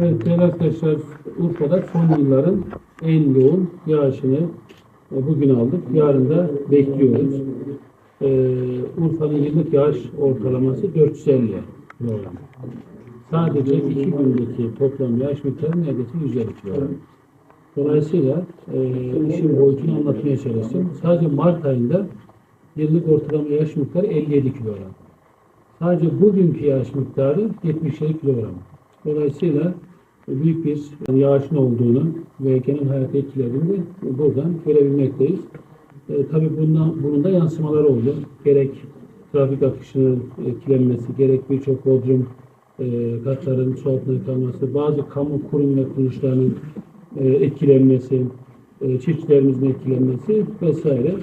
Evet değerli arkadaşlar Urfa'da son yılların en yoğun yağışını e, bugün aldık. Yarın da bekliyoruz. Ee, Urfa'nın yıllık yağış ortalaması 450 kilogram. Sadece iki gündeki toplam yağış miktarı neredeyse 150 kilogram. Dolayısıyla e, işin boyutunu anlatmaya çalıştım. Sadece Mart ayında yıllık ortalama yağış miktarı 57 kilogram. Sadece bugünkü yağış miktarı 77 kilogram. Dolayısıyla büyük bir yağışın olduğunu ve genel hayat etkilediğini de buradan görebilmekteyiz. E, tabii bundan, bunun da yansımaları oldu. Gerek trafik akışının etkilenmesi, gerek birçok bodrum e, katların su altında kalması, bazı kamu kurum ve kuruluşlarının e, etkilenmesi, e, çiftçilerimizin etkilenmesi vesaire.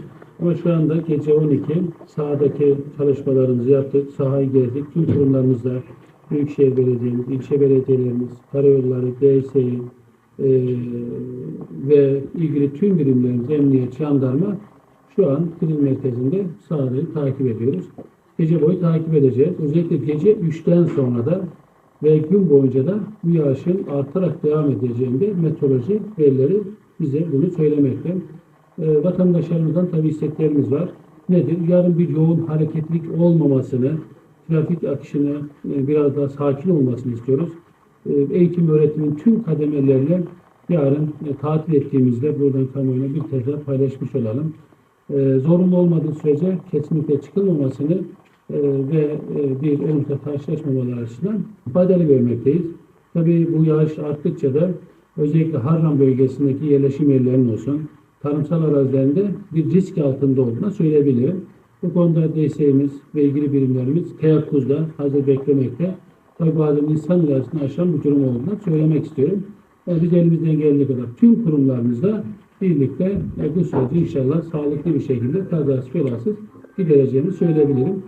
Ama şu anda gece 12 sahadaki çalışmalarımızı yaptık, sahayı gezdik. Tüm kurumlarımızda Büyükşehir Belediye'miz, ilçe belediyelerimiz, karayolları, DSİ e, ve ilgili tüm birimlerimiz, emniyet, jandarma şu an kriz merkezinde sahayı takip ediyoruz. Gece boyu takip edeceğiz. Özellikle gece 3'ten sonra da ve gün boyunca da bu yağışın artarak devam edeceğinde meteoroloji verileri bize bunu söylemekte. E, vatandaşlarımızdan tabii isteklerimiz var. Nedir? Yarın bir yoğun hareketlilik olmamasını, trafik akışını e, biraz daha sakin olmasını istiyoruz. E, eğitim öğretimin tüm kademelerine yarın e, tatil ettiğimizde buradan kamuoyuna bir kez daha paylaşmış olalım. Zorunlu olmadığı sürece kesinlikle çıkılmamasını ve bir olumsuz karşılaşmamaları açısından faydalı görmekteyiz. Tabii bu yağış arttıkça da özellikle Harran bölgesindeki yerleşim yerlerinin olsun, tarımsal arazilerinde bir risk altında olduğunu söyleyebilirim. Bu konuda DSİ'miz ve ilgili birimlerimiz teyakkuzda hazır beklemekte. Tabii bazen insan iradesini aşan bir durum olduğunu söylemek istiyorum. Yani biz elimizden geldiği kadar tüm kurumlarımızla birlikte e, bu süreci inşallah sağlıklı bir şekilde kazasız belasız gidereceğimi söyleyebilirim.